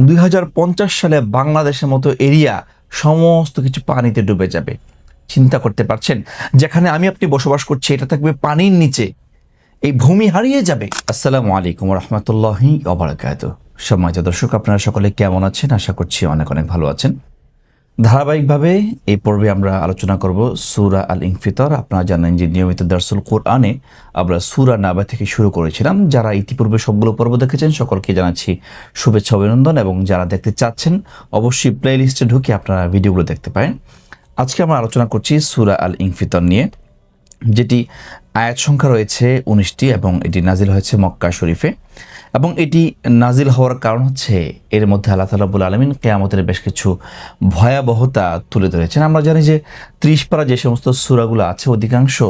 দুই হাজার পঞ্চাশ সালে বাংলাদেশের মতো এরিয়া সমস্ত কিছু পানিতে ডুবে যাবে। চিন্তা করতে পারছেন? যেখানে আমি আপনি বসবাস করছি, এটা থাকবে পানির নিচে। এই ভূমি হারিয়ে যাবে। আসসালামু আলাইকুম রহমতুল্লাহি অবরাকাত সম্মানিত দর্শক, আপনারা সকলে কেমন আছেন? আশা করছি অনেক অনেক ভালো আছেন। ধারাবাহিকভাবে এই পর্বে আমরা আলোচনা করব সুরা আল ইনফিতর আপনারা জানেন যে নিয়মিত দার্সুল কোরআনে আমরা সুরা নাবা থেকে শুরু করেছিলাম। যারা ইতিপূর্বে সবগুলো পর্ব দেখেছেন, সকলকে জানাচ্ছি শুভেচ্ছা, অভিনন্দন এবং যারা দেখতে চাচ্ছেন, অবশ্যই প্লে লিস্টে ঢুকে আপনারা ভিডিওগুলো দেখতে পারেন। আজকে আমরা আলোচনা করছি সুরা আল ইনফিতর নিয়ে, যেটি আয়াত সংখ্যা রয়েছে উনিশটি এবং এটি নাজিল হয়েছে মক্কা শরীফে। এবং এটি নাজিল হওয়ার কারণ হচ্ছে এর মধ্যে আল্লাহ তালাবুল আলমিন কেয়ামতের বেশ কিছু ভয়াবহতা তুলে ধরেছেন। আমরা জানি যে ত্রিশ পারা যে সমস্ত সুরাগুলো আছে, অধিকাংশ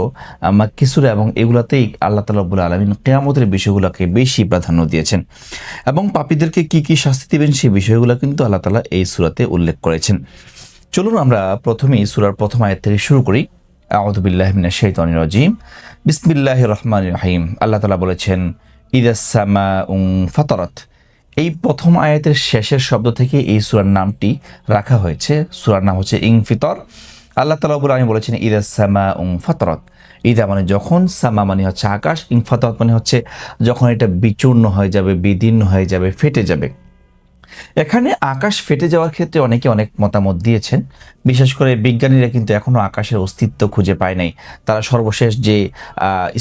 মাক্কি এবং এগুলাতেই আল্লাহ তালাবুল আলমিন কেয়ামতের বিষয়গুলোকে বেশি প্রাধান্য দিয়েছেন। এবং পাপীদেরকে কি কি শাস্তি দেবেন সেই বিষয়গুলো কিন্তু আল্লাহ তালা এই সুরাতে উল্লেখ করেছেন। চলুন আমরা প্রথমেই সুরার প্রথম আয়াত থেকে শুরু করি। আউদুবিল্লাহ মিনা শৈতানির রাজিম। বিসমিল্লাহ রহমান রহিম। আল্লাহ তালা বলেছেন ইদাসামা উং ফাতরত। এই প্রথম আয়াতের শেষের শব্দ থেকে এই সুরার নামটি রাখা হয়েছে। সুরার নাম হচ্ছে ইং ফিতর আল্লাহ তালাবুল আমি বলেছেন ইদাসামা উং ফাতরত। ইদা মানে যখন, সামা মানে হচ্ছে আকাশ ইং ফাতরত মানে হচ্ছে যখন এটা বিচূর্ণ হয়ে যাবে, বিদীর্ণ হয়ে যাবে, ফেটে যাবে। এখানে আকাশ ফেটে যাওয়ার ক্ষেত্রে অনেকে অনেক মতামত দিয়েছেন। বিশেষ করে বিজ্ঞানীরা কিন্তু এখনও আকাশের অস্তিত্ব খুঁজে পায় নাই। তারা সর্বশেষ যে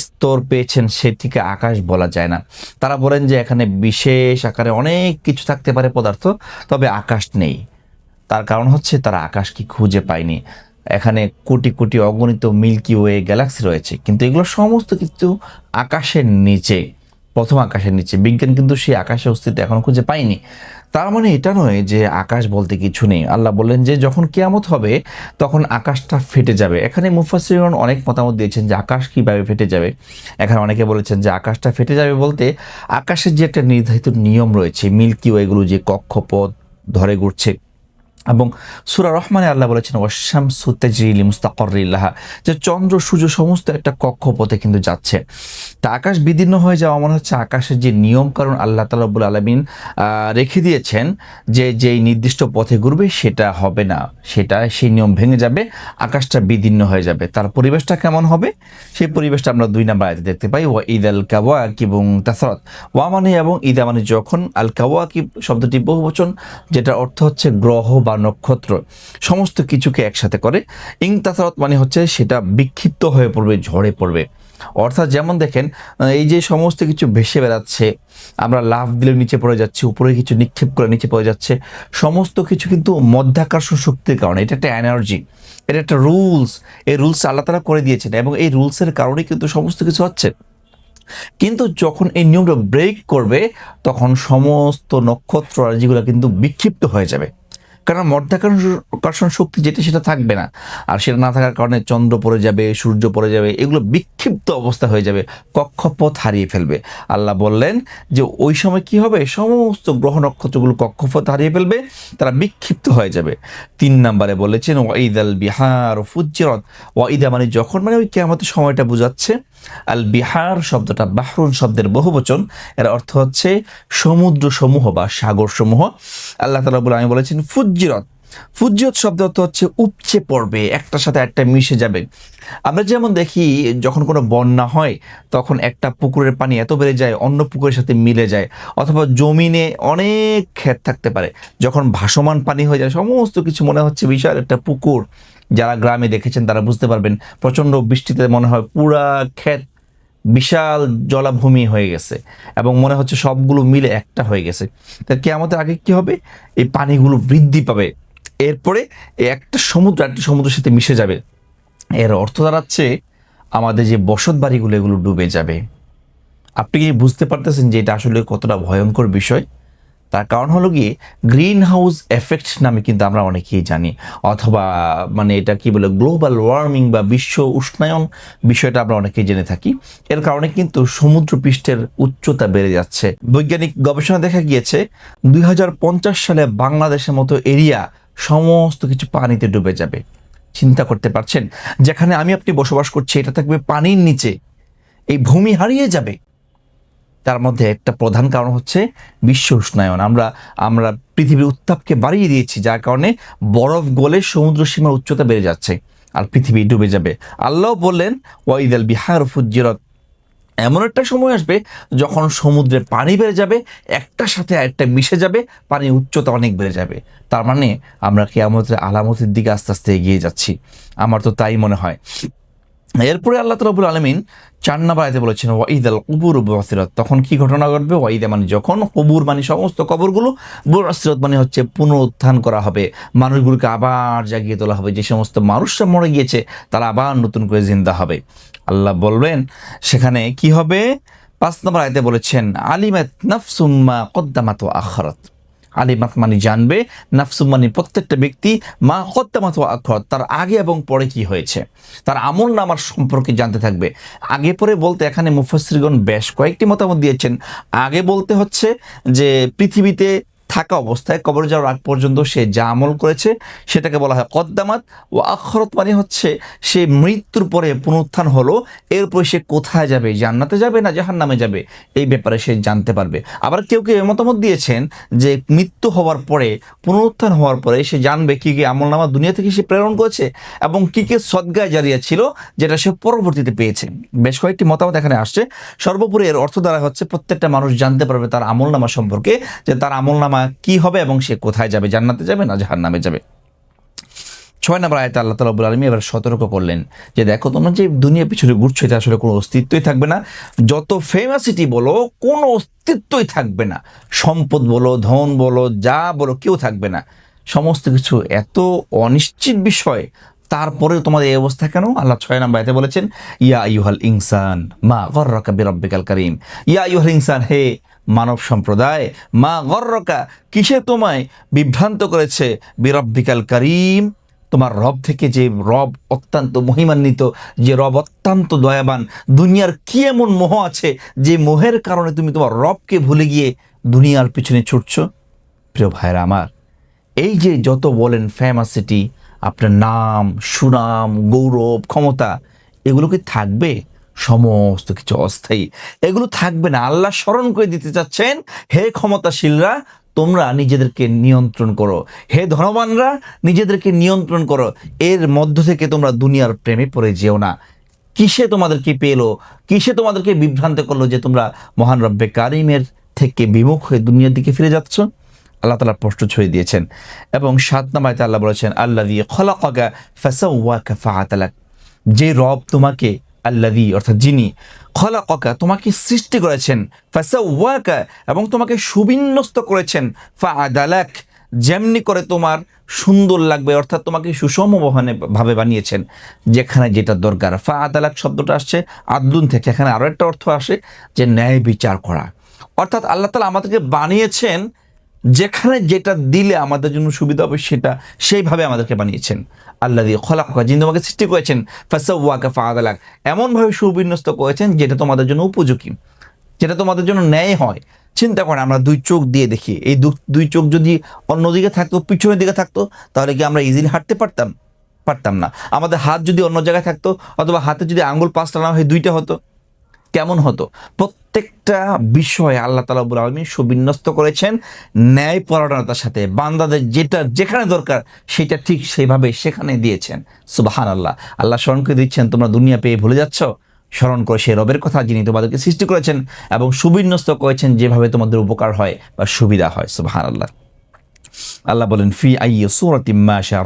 স্তর পেয়েছেন সেটিকে আকাশ বলা যায় না। তারা বলেন যে এখানে বিশেষ আকারে অনেক কিছু থাকতে পারে পদার্থ, তবে আকাশ নেই। তার কারণ হচ্ছে তারা আকাশ কি খুঁজে পায়নি। এখানে কোটি কোটি অগণিত মিল্কি ওয়ে গ্যালাক্সি রয়েছে, কিন্তু এগুলো সমস্ত কিছু আকাশের নিচে, প্রথম আকাশের নিচে। বিজ্ঞান কিন্তু সেই আকাশের অস্তিত্ব এখনও খুঁজে পায়নি। তার মানে এটা নয় যে আকাশ বলতে কিছু নেই। আল্লাহ বললেন যে যখন কেয়ামত হবে, তখন আকাশটা ফেটে যাবে। এখানে মুফাসিরগণ অনেক মতামত দিয়েছেন যে আকাশ কীভাবে ফেটে যাবে। এখানে অনেকে বলেছেন যে আকাশটা ফেটে যাবে বলতে আকাশের যে একটা নির্ধারিত নিয়ম রয়েছে, মিল্কি ওয়েগুলো যে কক্ষপথ ধরে ঘুরছে এবং সুরা রহমানে আল্লাহ বলেছেন ওয়াশাম সুতেজরিলি মুস্তাকরিল্লাহ যে চন্দ্র, সূর্য সমস্ত একটা কক্ষপথে কিন্তু যাচ্ছে। তা আকাশ বিদীর্ণ হয়ে যাওয়া মনে হচ্ছে আকাশের যে নিয়ম কারণ আল্লাহ তালাবুল আলমিন রেখে দিয়েছেন যে যেই নির্দিষ্ট পথে ঘুরবে সেটা হবে না। সেটা, সেই নিয়ম ভেঙে যাবে, আকাশটা বিদীর্ণ হয়ে যাবে। তার পরিবেশটা কেমন হবে? সেই পরিবেশটা আমরা দুই নাম্বার আয়তে দেখতে পাই, ওয়া ঈদ আল কাওয়াক এবং তাসরত। ওয়া মানে এবং ঈদা মানে যখন আল কাওয়াকিব শব্দটি বহুবচন যেটা অর্থ হচ্ছে গ্রহ বা নক্ষত্র সমস্ত কিছুকে একসাথে করে। ইং তাসরত মানে হচ্ছে সেটা বিক্ষিপ্ত হয়ে পড়বে ঝড়ে পড়বে। অর্থাৎ যেমন দেখেন এই যে সমস্ত কিছু ভেসে বেড়াচ্ছে, আমরা লাভ দিলে নিচে পড়ে যাচ্ছে, উপরে কিছু নিক্ষেপ করে নিচে পড়ে যাচ্ছে, সমস্ত কিছু কিন্তু মধ্যাকর্ষণ শক্তির কারণে, এটা একটা এনার্জি এটা একটা রুলস এই রুলস আল্লাহ তালা করে দিয়েছেন এবং এই রুলসের কারণেই কিন্তু সমস্ত কিছু হচ্ছে। কিন্তু যখন এই নিয়মটা ব্রেক করবে, তখন সমস্ত নক্ষত্র রাজিগুলো কিন্তু বিক্ষিপ্ত হয়ে যাবে। কারণ মধ্যাকর্ষণ শক্তি যেটা সেটা থাকবে না। আর সেটা না থাকার কারণে চন্দ্র পড়ে যাবে, সূর্য পড়ে যাবে, এগুলো বিক্ষিপ্ত অবস্থা হয়ে যাবে, কক্ষপথ হারিয়ে ফেলবে। আল্লাহ বললেন যে ওই সময় কি হবে? সমস্ত গ্রহ নক্ষত্রগুলো কক্ষপথ হারিয়ে ফেলবে, তারা বিক্ষিপ্ত হয়ে যাবে। তিন নম্বরে বলেছেন ওয়াইদ আল বিহার ফুজ্জিরত। ওয়াইদা মানে যখন মানে ওই কেমতের সময়টা বোঝাচ্ছে। আল বিহার শব্দটা বাহরুন শব্দের বহুবচন। এর অর্থ হচ্ছে সমুদ্র সমূহ বা সাগর সমূহ আল্লাহ তালা বলে আমি বলেছেন, ফুজ্জিরত। ফুজ্জিরত শব্দ অর্থ হচ্ছে উপচে পড়বে, একটার সাথে একটা মিশে যাবে। আমরা যেমন দেখি, যখন কোনো বন্যা হয়, তখন একটা পুকুরের পানি এত বেড়ে যায়, অন্য পুকুরের সাথে মিলে যায়, অথবা জমিনে অনেক ক্ষেত থাকতে পারে। যখন ভাসমান পানি হয়ে যায়, সমস্ত কিছু মনে হচ্ছে বিশাল একটা পুকুর। যারা গ্রামে দেখেছেন তারা বুঝতে পারবেন, প্রচণ্ড বৃষ্টিতে মনে হয় পুরা ক্ষেত বিশাল জলাভূমি হয়ে গেছে এবং মনে হচ্ছে সবগুলো মিলে একটা হয়ে গেছে। তা আমাদের আগে কি হবে? এই পানিগুলো বৃদ্ধি পাবে। এরপরে একটা সমুদ্র একটা সমুদ্রের সাথে মিশে যাবে। এর অর্থ দাঁড়াচ্ছে আমাদের যে বসত বাড়িগুলো এগুলো ডুবে যাবে। আপনি কি বুঝতে পারতেছেন যে এটা আসলে কতটা ভয়ঙ্কর বিষয়? তার কারণ হলো গিয়ে গ্রিন হাউস এফেক্ট নামে কিন্তু আমরা অনেকেই জানি। অথবা মানে এটা কি বলে, গ্লোবাল ওয়ার্মিং বা বিশ্ব উষ্ণায়ন বিষয়টা আমরা অনেকেই জেনে থাকি। এর কারণে কিন্তু সমুদ্র পৃষ্ঠের উচ্চতা বেড়ে যাচ্ছে। বৈজ্ঞানিক গবেষণা দেখা গিয়েছে, দুই হাজার পঞ্চাশ সালে বাংলাদেশের মতো এরিয়া সমস্ত কিছু পানিতে ডুবে যাবে। চিন্তা করতে পারছেন? যেখানে আমি আপনি বসবাস করছি, এটা থাকবে পানির নিচে। এই ভূমি হারিয়ে যাবে। তার মধ্যে একটা প্রধান কারণ হচ্ছে বিশ্ব উষ্ণায়ন। আমরা আমরা পৃথিবীর উত্তাপকে বাড়িয়ে দিয়েছি, যার কারণে বরফ গলে সমুদ্র সীমার উচ্চতা বেড়ে যাচ্ছে আর পৃথিবী ডুবে যাবে। আল্লাহ বললেন, ওয়াইদাল বিহার ফুজিরত। এমন একটা সময় আসবে যখন সমুদ্রের পানি বেড়ে যাবে একটার সাথে আরেকটা মিশে যাবে, পানির উচ্চতা অনেক বেড়ে যাবে। তার মানে আমরা কেয়ামতের আলামতের দিকে আস্তে আস্তে এগিয়ে যাচ্ছি। আমার তো তাই মনে হয়। এরপরে আল্লাহ রবুল আলমিন চার নাম্বার আয়তে বলেছেন ওয়াইদ আল কুবুর বসিরত তখন কি ঘটনা ঘটবে? ওয়াইদে মানে যখন কবুর মানে সমস্ত কবরগুলো বসিরত মানে হচ্ছে পুনরুত্থান করা হবে। মানুষগুলোকে আবার জাগিয়ে তোলা হবে। যে সমস্ত মানুষরা মরে গিয়েছে, তারা আবার নতুন করে জিন্দা হবে। আল্লাহ বলবেন, সেখানে কি হবে? পাঁচ নম্বর আয়তে বলেছেন, আলিমাত নাফসুম্মা কদ্দামাত আখরত আলিমাত মানে জানবে নাফসু মানে প্রত্যেকটা ব্যক্তি, মা কত্তামাত আক্ষর তার আগে এবং পরে কি হয়েছে? তার আমল নামার সম্পর্কে জানতে থাকবে। আগে পরে বলতে এখানে মুফসরিগণ বেশ কয়েকটি মতামত দিয়েছেন। আগে বলতে হচ্ছে যে, পৃথিবীতে থাকা অবস্থায় কবর যাওয়ার আগ পর্যন্ত সে যা আমল করেছে সেটাকে বলা হয় কদ্দামাত। ও আখরত মানে হচ্ছে সে মৃত্যুর পরে পুনরুত্থান হলো, এরপরে সে কোথায় যাবে? জান্নাতে যাবে না জাহান নামে যাবে? এই ব্যাপারে সে জানতে পারবে। আবার কেউ কেউ মতামত দিয়েছেন যে মৃত্যু হওয়ার পরে, পুনরুত্থান হওয়ার পরে সে জানবে কী কী আমল নামা দুনিয়া থেকে সে প্রেরণ করেছে এবং কী কী সদ্গায় জারিয়া ছিল যেটা সে পরবর্তীতে পেয়েছে। বেশ কয়েকটি মতামত এখানে আসছে। সর্বোপরি এর অর্থ দ্বারা হচ্ছে প্রত্যেকটা মানুষ জানতে পারবে তার আমল নামা সম্পর্কে, যে তার আমল নামা কি হবে এবং সে কোথায় যাবে, জান্নাতে যাবে না জাহান নামে যাবে? ছয় নম্বর আয়তা আল্লাহ তালা আলমী এবার সতর্ক করলেন যে দেখো, তোমরা যে দুনিয়া পিছনে ঘুরছো, এটা আসলে কোনো অস্তিত্বই থাকবে না। যত ফেমাসিটি বলো, কোনো অস্তিত্বই থাকবে না। সম্পদ বলো, ধন বলো, যা বলো, কেউ থাকবে না। সমস্ত কিছু এত অনিশ্চিত বিষয় তারপরেও তোমাদের এই অবস্থা কেন? আল্লাহ ছয় নাম্বার এতে বলেছেন, ইয়া ইউহাল ইনসান মা গর্রকা বিরব্বিকাল করিম। ইয়া ইউহাল ইনসান, হে মানব সম্প্রদায়। মা গর্রকা, কিসে তোমায় বিভ্রান্ত করেছে? বিরব্বিকাল করিম, তোমার রব থেকে যে রব অত্যন্ত মহিমান্বিত, যে রব অত্যন্ত দয়াবান, দুনিয়ার কি এমন মোহ আছে যে মোহের কারণে তুমি তোমার রবকে ভুলে গিয়ে দুনিয়ার পিছনে ছুটছো? প্রিয় ভাইরা আমার, এই যে যত বলেন ফেমাসিটি আপনার নাম, সুনাম, গৌরব, ক্ষমতা, এগুলো কি থাকবে? সমস্ত কিছু অস্থায়ী। এগুলো থাকবে না। আল্লাহ স্মরণ করে দিতে চাচ্ছেন, হে ক্ষমতাশীলরা, তোমরা নিজেদেরকে নিয়ন্ত্রণ করো। হে ধনবানরা, নিজেদেরকে নিয়ন্ত্রণ করো। এর মধ্য থেকে তোমরা দুনিয়ার প্রেমে পড়ে যেও না। কিসে তোমাদেরকে পেল? কিসে তোমাদেরকে বিভ্রান্ত করল যে তোমরা মহান রব্বে কারিমের থেকে বিমুখ হয়ে দুনিয়ার দিকে ফিরে যাচ্ছ? আল্লাহ তালা প্রশ্ন ছড়িয়ে দিয়েছেন। এবং সাত নামায়তে আল্লাহ বলেছেন আল্লাহ দিয়ে খলাকা ফাসাউয়াকা ফাআতালাক। যে রব তোমাকে আল্লাদি অর্থাৎ যিনি খলা ককা তোমাকে সৃষ্টি করেছেন ফাসা ওয়াকা এবং তোমাকে সুবিন্যস্ত করেছেন ফা আদালাক যেমনি করে তোমার সুন্দর লাগবে, অর্থাৎ তোমাকে সুষম বহনে ভাবে বানিয়েছেন, যেখানে যেটা দরকার। ফা আদালাক শব্দটা আসছে আদলুন থেকে, এখানে আরও একটা অর্থ আসে যে ন্যায় বিচার করা। অর্থাৎ আল্লাহ তালা আমাদেরকে বানিয়েছেন যেখানে যেটা দিলে আমাদের জন্য সুবিধা হবে সেটা সেইভাবে আমাদেরকে বানিয়েছেন। আল্লাহ দিয়ে খোলা যিনি তোমাকে সৃষ্টি করেছেন ফাসাউয়াকা ফাদালাক এমনভাবে সুবিন্যস্ত করেছেন যেটা তোমাদের জন্য উপযোগী, যেটা তোমাদের জন্য ন্যায় হয়। চিন্তা করেন, আমরা দুই চোখ দিয়ে দেখি। এই দুই চোখ যদি অন্যদিকে থাকতো, পিছনের দিকে থাকতো, তাহলে কি আমরা ইজিলি হাঁটতে পারতাম? পারতাম না। আমাদের হাত যদি অন্য জায়গায় থাকতো, অথবা হাতে যদি আঙ্গুল পাঁচটা না হয়, দুইটা হতো। কেমন হতো? প্রত্যেকটা বিষয়ে আল্লাহ তালা আলমী সুবিন্যস্ত করেছেন, ন্যায় পরায়ণতার সাথে। বান্দাদের যেটা যেখানে দরকার, সেটা ঠিক সেইভাবে সেখানে দিয়েছেন। সুবাহান আল্লাহ আল্লাহ স্মরণ করে দিচ্ছেন, তোমরা দুনিয়া পেয়ে ভুলে যাচ্ছ। স্মরণ করে সেই রবের কথা যিনি তোমাদেরকে সৃষ্টি করেছেন এবং সুবিন্যস্ত করেছেন যেভাবে তোমাদের উপকার হয় বা সুবিধা হয়। সুবাহান আল্লাহ আল্লাহ বলেন, ফি আই সুরতি মা শাহ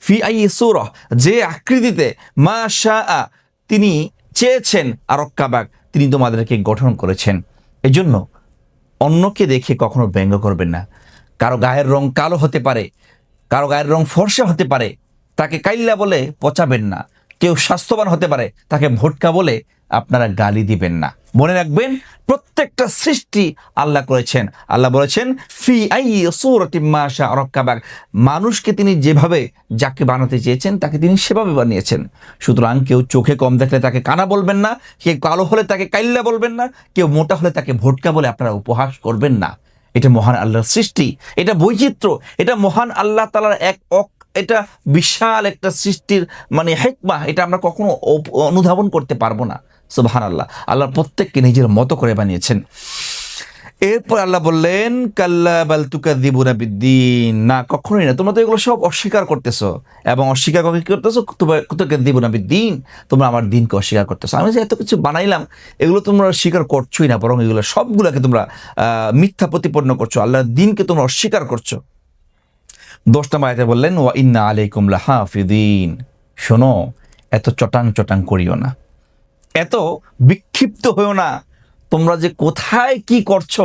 ফি আই সুরহ যে আকৃতিতে মা শাহ তিনি চেয়েছেন আরক্কাবাক তিনি তোমাদেরকে গঠন করেছেন। এজন্য অন্যকে দেখে কখনো ব্যঙ্গ করবেন না। কারও গায়ের রং কালো হতে পারে, কারও গায়ের রং ফর্সা হতে পারে, তাকে কাইল্লা বলে পচাবেন না। কেউ স্বাস্থ্যবান হতে পারে, তাকে ভোটকা বলে আপনারা গালি দিবেন না। মনে রাখবেন, প্রত্যেকটা সৃষ্টি আল্লাহ করেছেন। আল্লাহ বলেছেন, ফি আই সৌরতি মাশা রক্কাবাগ মানুষকে তিনি যেভাবে যাকে বানাতে চেয়েছেন, তাকে তিনি সেভাবে বানিয়েছেন। সুতরাং কেউ চোখে কম দেখলে তাকে কানা বলবেন না, কেউ কালো হলে তাকে কাইল্লা বলবেন না, কেউ মোটা হলে তাকে ভোটকা বলে আপনারা উপহাস করবেন না। এটা মহান আল্লাহর সৃষ্টি, এটা বৈচিত্র্য, এটা মহান আল্লাহ তালার এক এটা বিশাল একটা সৃষ্টির মানে হেকমা, এটা আমরা কখনো অনুধাবন করতে পারব না। সুবাহান আল্লাহ আল্লাহ প্রত্যেককে নিজের মতো করে বানিয়েছেন। এরপর আল্লাহ বললেন, কাল্লা বাল তুকাদিবুনা বিদ্দিন। না, কখনোই না। তোমরা তো এগুলো সব অস্বীকার করতেছো। এবং অস্বীকার করে করতেছো? তুকাদিবুনা বিদ্দিন। তোমরা আমার দিনকে অস্বীকার করতেছো। আমি যে এত কিছু বানাইলাম, এগুলো তোমরা স্বীকার করছোই না। বরং এগুলো সবগুলোকে তোমরা মিথ্যা প্রতিপন্ন করছ। আল্লাহর দিনকে তোমরা অস্বীকার করছ। দশ নম্বর আয়তে বললেন, ওয়া ইন্না আলাইকুম লাহাফিদিন শোনো, এত চটাং চটাং করিও না। এত বিক্ষিপ্ত হয়েও না। তোমরা যে কোথায় কি করছ,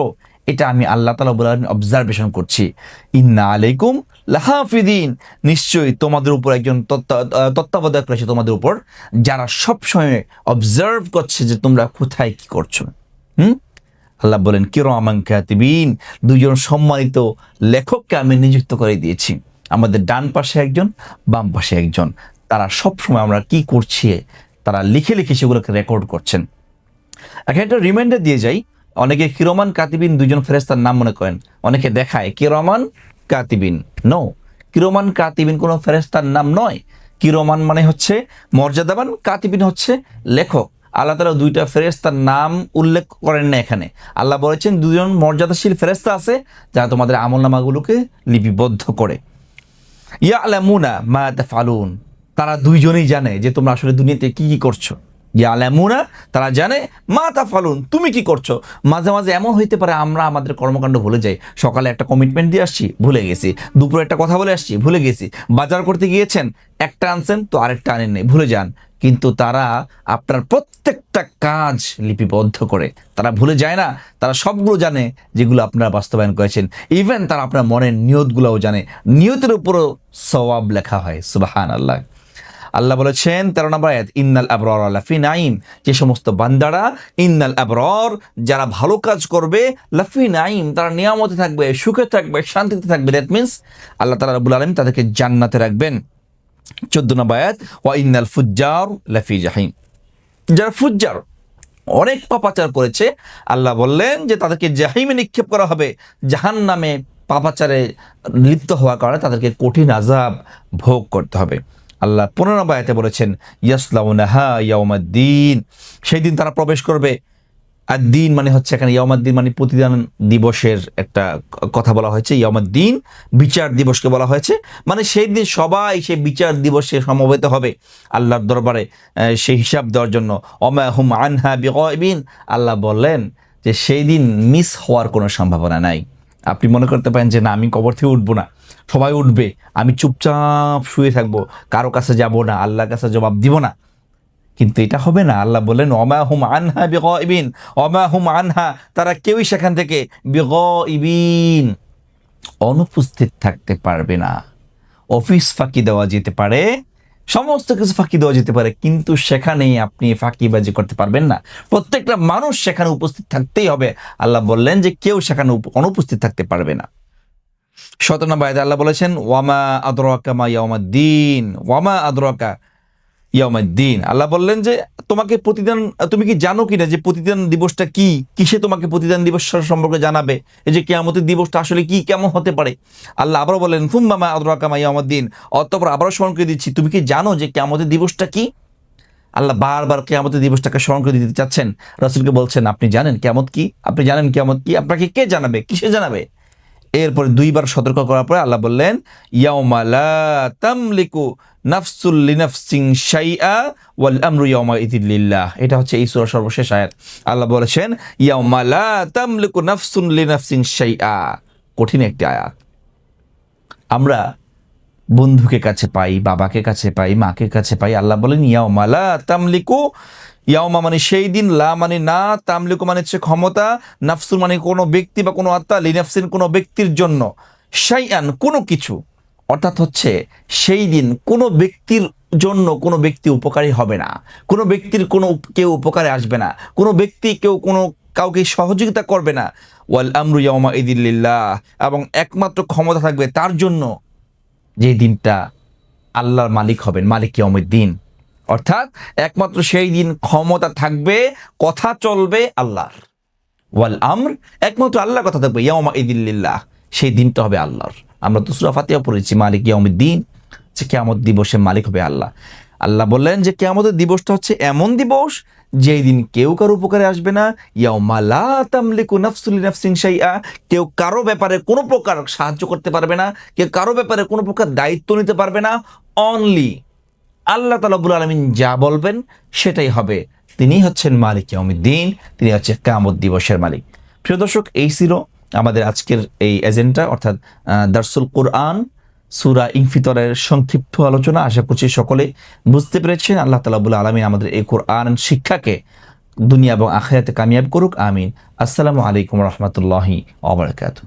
এটা আমি আল্লাহ তালা বলে অবজারভেশন করছি। ইন্না আলাইকুম লাহাফিদিন। নিশ্চয়ই তোমাদের উপর একজন তত্ত্বা- তত্ত্বাবধায়ক রয়েছে তোমাদের উপর, যারা সবসময় অবজার্ভ করছে যে তোমরা কোথায় কি করছ। হুম? আল্লাহ বলেন, কিরমান কাতিবিন দুজন সম্মানিত লেখককে আমি নিযুক্ত করে দিয়েছি। আমাদের ডান পাশে একজন, বাম পাশে একজন। তারা সবসময় আমরা কি করছি তারা লিখে লিখে সেগুলোকে রেকর্ড করছেন। এখন একটা রিমাইন্ডার দিয়ে যাই। অনেকে কিরমান কাতিবিন দুজন ফেরেস্তার নাম মনে করেন। অনেকে দেখায়, কিরমান কাতিবিন। নো কিরমান কাতিবিন কোনো ফেরেস্তার নাম নয়। কিরমান মানে হচ্ছে মর্যাদাবান, কাতিবিন হচ্ছে লেখক। আল্লাহ তালা দুইটা ফেরেস্তার নাম উল্লেখ করেন না এখানে। আল্লাহ বলেছেন, দুজন মর্যাদাশীল ফেরেস্তা আছে যারা তোমাদের আমলনামাগুলোকে লিপিবদ্ধ করে। ইয়া আলামুনা মা ফালুন তারা দুইজনেই জানে যে তোমরা আসলে দুনিয়াতে কি কি করছ। ইয়া আলামুনা তারা জানে, মা তা ফালুন তুমি কি করছ? মাঝে মাঝে এমন হইতে পারে আমরা আমাদের কর্মকাণ্ড ভুলে যাই। সকালে একটা কমিটমেন্ট দিয়ে আসছি, ভুলে গেছি। দুপুরে একটা কথা বলে আসছি, ভুলে গেছি। বাজার করতে গিয়েছেন, একটা আনছেন তো আরেকটা আনেন নেই ভুলে যান। কিন্তু তারা আপনার প্রত্যেকটা কাজ লিপিবদ্ধ করে। তারা ভুলে যায় না, তারা সবগুলো জানে যেগুলো আপনারা বাস্তবায়ন করেছেন। ইভেন তারা আপনার মনের নিয়তগুলোও জানে। নিয়তের উপরও সওয়াব লেখা হয় সুবাহান আল্লাহ আল্লাহ বলেছেন, তেরো নম্বর আয়াত, ইন্নাল আবরর লাফি নাইম যে সমস্ত বান্দারা, ইন্নাল আবরর যারা ভালো কাজ করবে, লাফি নাইম তারা নিয়ামতে থাকবে, সুখে থাকবে, শান্তিতে থাকবে। দ্যাট মিন্স আল্লাহ তালা রাবুল আলম তাদেরকে জান্নাতে রাখবেন। চোদ্দ নম্বর আয়াত, ওয়া ইন্নাল ফুজ্জার লাফি জাহিম যারা ফুজ্জার, অনেক পাপাচার করেছে, আল্লাহ বললেন যে তাদেরকে জাহিমে নিক্ষেপ করা হবে। জাহান নামে পাপাচারে লিপ্ত হওয়ার কারণে তাদেরকে কঠিন আজাব ভোগ করতে হবে। আল্লাহ পনেরো নম্বর আয়াতে বলেছেন, ইয়াসলাউনাহা ইয়াউমাদ্দিন সেই দিন তারা প্রবেশ করবে। আর দিন মানে হচ্ছে এখানে ইয়ামাদ্দিন মানে প্রতিদান দিবসের একটা কথা বলা হয়েছে। ইয়ামাদ্দিন বিচার দিবসকে বলা হয়েছে। মানে সেই দিন সবাই সেই বিচার দিবসে সমবেত হবে আল্লাহর দরবারে সেই হিসাব দেওয়ার জন্য। অমাহুম আনহা বিন আল্লাহ বললেন যে সেই দিন মিস হওয়ার কোনো সম্ভাবনা নাই। আপনি মনে করতে পারেন যে না, আমি কবর থেকে উঠবো না। সবাই উঠবে, আমি চুপচাপ শুয়ে থাকব, কারও কাছে যাব না, আল্লাহর কাছে জবাব দিব না। কিন্তু এটা হবে না। আল্লাহ বললেন অমা হুম আনহা বিগইবিন অমা হুম আনহা তারা কেউই সেখান থেকে বেগ ইবিন অনুপস্থিত থাকতে পারবে না। অফিস ফাঁকি দেওয়া যেতে পারে সমস্ত কিছু ফাঁকি দেওয়া যেতে পারে, কিন্তু সেখানে আপনি ফাঁকিবাজি করতে পারবেন না। প্রত্যেকটা মানুষ সেখানে উপস্থিত থাকতেই হবে। আল্লাহ বললেন যে কেউ সেখানে অনুপস্থিত থাকতে পারবে না। সতেরো নম্বর আল্লাহ বলেছেন, ওয়ামা আদরকা মা দিন ওয়ামা আদরাকা ইয়াউমাদ্দিন। আল্লাহ বললেন যে, তোমাকে প্রতিদান, তুমি কি জানো কিনা যে প্রতিদান দিবসটা কি? কিসে তোমাকে প্রতিদান দিবস সম্পর্কে জানাবে? এই যে কেয়ামতের দিবসটা আসলে কি, কেমন হতে পারে? আল্লাহ আবারও বলেন ফুম্বামা আদরাকামা ইয়াউমাদ্দিন। অতঃপর আবারও স্মরণ করে দিচ্ছি, তুমি কি জানো যে কেয়ামতের দিবসটা কি? আল্লাহ বারবার কেয়ামতের দিবসটাকে স্মরণ করে দিতে চাচ্ছেন। রাসুলকে বলছেন, আপনি জানেন কেয়ামত কি? আপনি জানেন কেয়ামত কি? আপনাকে কে জানাবে? কিসে জানাবে? এরপরে দুইবার সতর্ক করার পরে আল্লাহ বললেন, ইয়াউমা লা তামলিকু নাফসুল লিনাফসিন শাইআ ওয়াল আমরু ইয়াউমা ইদিন লিল্লাহ। এটা হচ্ছে এই সূরার সর্বশেষ আয়াত। আল্লাহ বলেছেন, ইয়াউমা লা তামলিকু নাফসুন লিনাফসিন শাইআ। কঠিন একটি আয়াত। আমরা বন্ধুকে কাছে পাই, বাবাকে কাছে পাই, মাকে কাছে পাই, আল্লাহ বলেন, ইয়াউমা লা তামলিকু, ইয়াউমা মানে সেই দিন, লা মানে না, তামলিকু মানে হচ্ছে ক্ষমতা, নাফসুল মানে কোনো ব্যক্তি বা কোনো আত্মা, লিনাফসিন কোনো ব্যক্তির জন্য, শাইআন কোনো কিছু। অর্থাৎ হচ্ছে সেই দিন কোনো ব্যক্তির জন্য কোনো ব্যক্তি উপকারী হবে না। কোনো ব্যক্তির কোনো কেউ উপকারে আসবে না। কোনো ব্যক্তি কেউ কোনো কাউকে সহযোগিতা করবে না। ওয়াল আমরু ইয়াউমা ইদিল্লিল্লাহ এবং একমাত্র ক্ষমতা থাকবে তার জন্য যে দিনটা আল্লাহর মালিক হবেন, মালিক ইয়মের দিন অর্থাৎ একমাত্র সেই দিন ক্ষমতা থাকবে, কথা চলবে আল্লাহর। ওয়াল আমর একমাত্র আল্লাহর কথা থাকবে ইয়মা ইদিল্লিল্লাহ সেই দিনটা হবে আল্লাহর। আমরা তো সুরা ফাতিহা পড়েছি, মালিক ইয়মের দিন যে কেমন দিবসে মালিক হবে আল্লাহ। আল্লাহ বললেন যে কেয়ামতের দিবসটা হচ্ছে এমন দিবস যেই দিন কেউ কারও উপকারে আসবে না। ইয়াউমা লা তামলিকু নাফসুল লিনাফসিন শাইআ। কেউ কারও ব্যাপারে কোনো প্রকার সাহায্য করতে পারবে না, কেউ কারও ব্যাপারে কোনো প্রকার দায়িত্ব নিতে পারবে না। অনলি আল্লাহ তালাবুল আলমিন যা বলবেন সেটাই হবে। তিনি হচ্ছেন মালিক ইয়াউমিদ্দিন, তিনি হচ্ছে কামত দিবসের মালিক। প্রিয় দর্শক, এই ছিল আমাদের আজকের এই এজেন্ডা, অর্থাৎ দার্সুল কোরআন, সুরা ইংফিতরের সংক্ষিপ্ত আলোচনা, আশা করছি সকলে বুঝতে পেরেছেন। আল্লাহ তালাবুল আলমী আমাদের এই কোরআন শিক্ষাকে দুনিয়া এবং আখায়াতে কামিয়াব করুক, আমিন। আসসালামু আলাইকুম রহমতুল্লাহি ওবরাকাতু